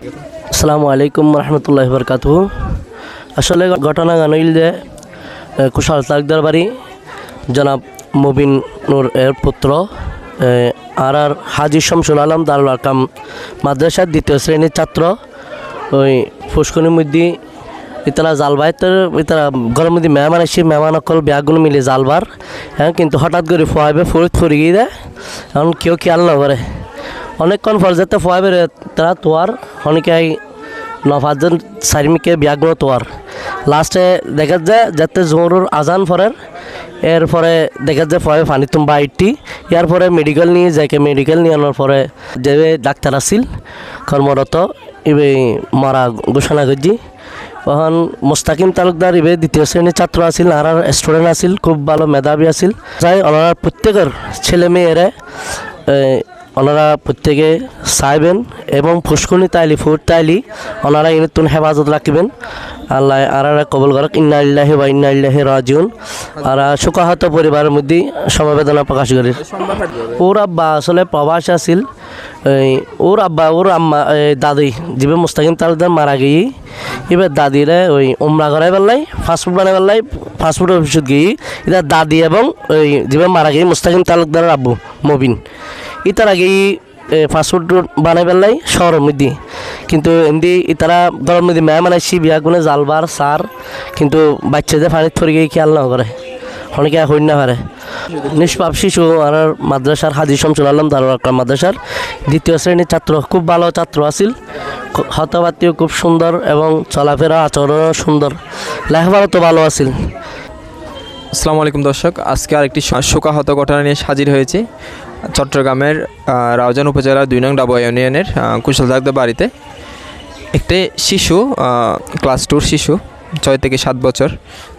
আসসালামু আলাইকুম রহমতুল্লাহ বরকাত আসলে ঘটনা গান হইল যে কুশাল তালুকদার বাড়ি, জনাব মুবিন এর পুত্র আর আর হাজি শামসুল আলম দারুল আকাম মাদ্রাসার দ্বিতীয় শ্রেণির ছাত্র, ওই ফুসকুনির মধ্যে ইতারা জালবাইতের ইতারা ঘরের মধ্যে মেহমান আসি মেহমান অকল ব্যাগগুলো মিলে জালবার হ্যাঁ কিন্তু হঠাৎ করে ফোয়াবে ফুরিত ফুরি গিয়ে দেয়, এখন কেউ খেয়াল না করে। অনেকক্ষণ পর যাতে ফোয়াবে তারা তোয়ার অনেকে নফাজন সারিমিকে ব্যাগগুলো তোয়ার লাস্টে দেখা যায়, যাতে জোরুর আজান পরের এরপরে দেখা যায় পরে পানি তুম্বা আইটি। ইয়ার পরে মেডিকেল নিয়ে যাইকে মেডিকেল নিয়ে আনার পরে যে ডাক্তার আছিল কর্মরত ইবে মারা ঘোষণা করছি তখন মোস্তাকিম তালুকদার ইবে দ্বিতীয় শ্রেণির ছাত্র আছিল আর স্টুডেন্ট আছিল, খুব ভালো মেধাবী আছিল। তাই ওনারা প্রত্যেকের ছেলে মেয়েরা ওনারা প্রত্যেকে চাইবেন এবং ফুসকুনি তাইলি, ফুট তাইলি ওনারা ইনতুন হেফাজত রাখবেন। আল্লাহ আর কবল করক। ইন্না বা ইন্না ইল্লাহি রাজিউন। আর শোকাহত পরিবারের মধ্যে সমবেদনা প্রকাশ করি। ওর আব্বা আসলে প্রবাস আছিল। ওর আব্বা, ওর আম্মা দাদি যিবে মুস্তাকিম তালুকদার মারা গিয়ে, এবার দাদিরে ওই উমরা করাই পেলাই ফাস্টফুড বানাই পেলাই ফাস্টফুড অফিসত গিয়ে এটা দাদি এবং ওই যিবে মারা গিয়ে মুস্তাকিম তালুকদারের আব্বু, মবিন। ইতার আগে ফাস্টফুড বানাই পেলাই শহরের মধ্যে। কিন্তু এমনি ইতারা গরম মধ্যে মেয়া মানাইছি, বিয়া গুনে জালবার সার, কিন্তু বাচ্চাদের পানিত পড়ে গিয়ে খেয়াল না করে? অনেকে হইন না পারে। নিষ্পাপ শিশু আর মাদ্রাসার হাজি শামসুল আলম দারুল মাদ্রাসার দ্বিতীয় শ্রেণির ছাত্র, খুব ভালো ছাত্র আছিল। হতবাতিও খুব সুন্দর এবং চলাফেরা, আচরণও সুন্দর। লেখাপড়া তো ভালো আছিল। আসসালামু আলাইকুম দর্শক আজকে আরেকটি শোকাহত ঘটনা নিয়ে হাজির হয়েছি। চট্টগ্রামের রাউজান উপজেলার দুই নং ডাবা ইউনিয়নের আহ, কুশল দাগদের বাড়িতে। একটি শিশু ক্লাস টুর শিশু ছয় থেকে সাত বছর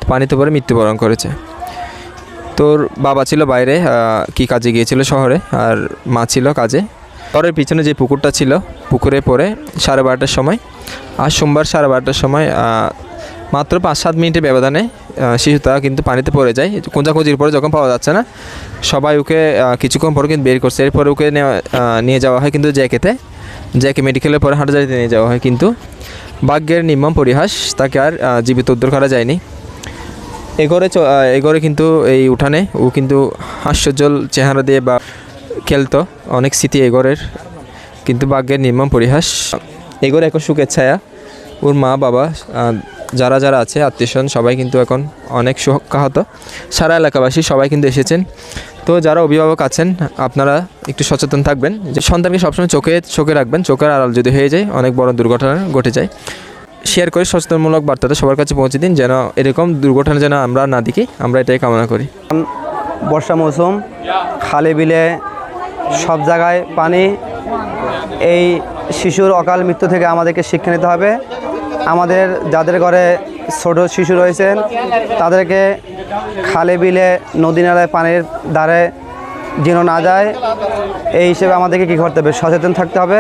পানিতে পরে মৃত্যুবরণ করেছে। তোর বাবা ছিল বাইরে কি কাজে গিয়েছিল শহরে আর মা ছিল কাজে। ঘরের পিছনে যে পুকুরটা ছিল পুকুরে পড়ে সাড়ে বারোটার সময় আর সোমবার সাড়ে বারোটার সময় মাত্র পাঁচ সাত মিনিটের ব্যবধানে শিশুটা কিন্তু পানিতে পড়ে যায়। খোঁজাখুঁজির পরে যখন পাওয়া যাচ্ছে না, সবাই ওকে কিছুক্ষণ পরে কিন্তু বের করছে। এরপরে ওকে নিয়ে যাওয়া হয় কিন্তু জ্যাকেতে জ্যাকে মেডিকেলের পরে হাঁটাজারিতে নিয়ে যাওয়া হয় কিন্তু। ভাগ্যের নির্মম পরিহাস, তাকে আর জীবিত উদ্ধার করা যায়নি। এগরে এগরে কিন্তু এই উঠানে, ও কিন্তু হাস্যজ্জ্বল চেহারা দিয়ে বা খেলতো। অনেক স্মৃতি এগরের কিন্তু ভাগ্যের নির্মম পরিহাস এগোর এখন সুখের ছায়া। ওর মা বাবা যারা যারা আছে, আত্মীয়স্বজন, সবাই কিন্তু এখন অনেক শোকাহত সারা এলাকাবাসী সবাই কিন্তু এসেছেন। তো যারা অভিভাবক আছেন, আপনারা একটু সচেতন থাকবেন। যে সন্তানকে সবসময় চোখে চোখে রাখবেন। চোখের আড়াল যদি হয়ে যায়, অনেক বড় দুর্ঘটনা ঘটে যায়। শেয়ার করে সচেতনমূলক বার্তাটা সবার কাছে পৌঁছে দিন, যেন এরকম দুর্ঘটনা যেন আমরা না দেখি। আমরা এটাই কামনা করি। বর্ষা মৌসুম, খালে বিলে, সব জায়গায় পানি। এই শিশুর অকাল মৃত্যু থেকে আমাদেরকে শিক্ষা নিতে হবে। আমাদের যাদের ঘরে ছোট শিশু রয়েছেন, তাদেরকে খালে বিলে, নদী নালায় পানির দ্বারে যেন না যায়, এই হিসেবে আমাদেরকে কী করতে হবে? সচেতন থাকতে হবে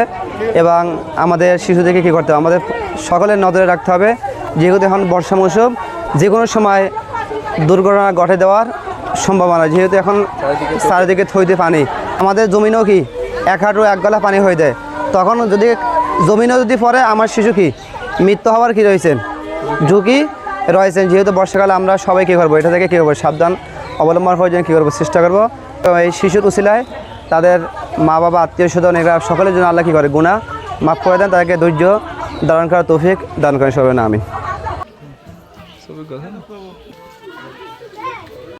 এবং আমাদের শিশুদেরকে কী করতে হবে? আমাদের সকলের নজরে রাখতে হবে। যেহেতু এখন বর্ষা মৌসুম যে কোনো সময় দুর্ঘটনা ঘটে দেওয়ার সম্ভাবনা, যেহেতু এখন চারিদিকে থইতে পানি, আমাদের জমিনও কি এক হাঁটু এক গলা পানি হয়ে যায়? তখন যদি জমিনও যদি পড়ে, আমার শিশু কি? মৃত্যু হওয়ার কী রয়েছেন ঝুঁকি রয়েছেন যেহেতু বর্ষাকালে আমরা সবাই কী করব। এটা থেকে কী করব? সাবধান, অবলম্বন করে জন্য কী করব? চেষ্টা করব। এই শিশুর উচিলায় তাদের মা বাবা, আত্মীয় স্বজন, এরা সকলের জন্য আল্লাহ কী করে? গুণা মাফ করে দেন, তাদেরকে ধৈর্য ধারণ করার তৌফিক দান করেন। সবাই না? আমি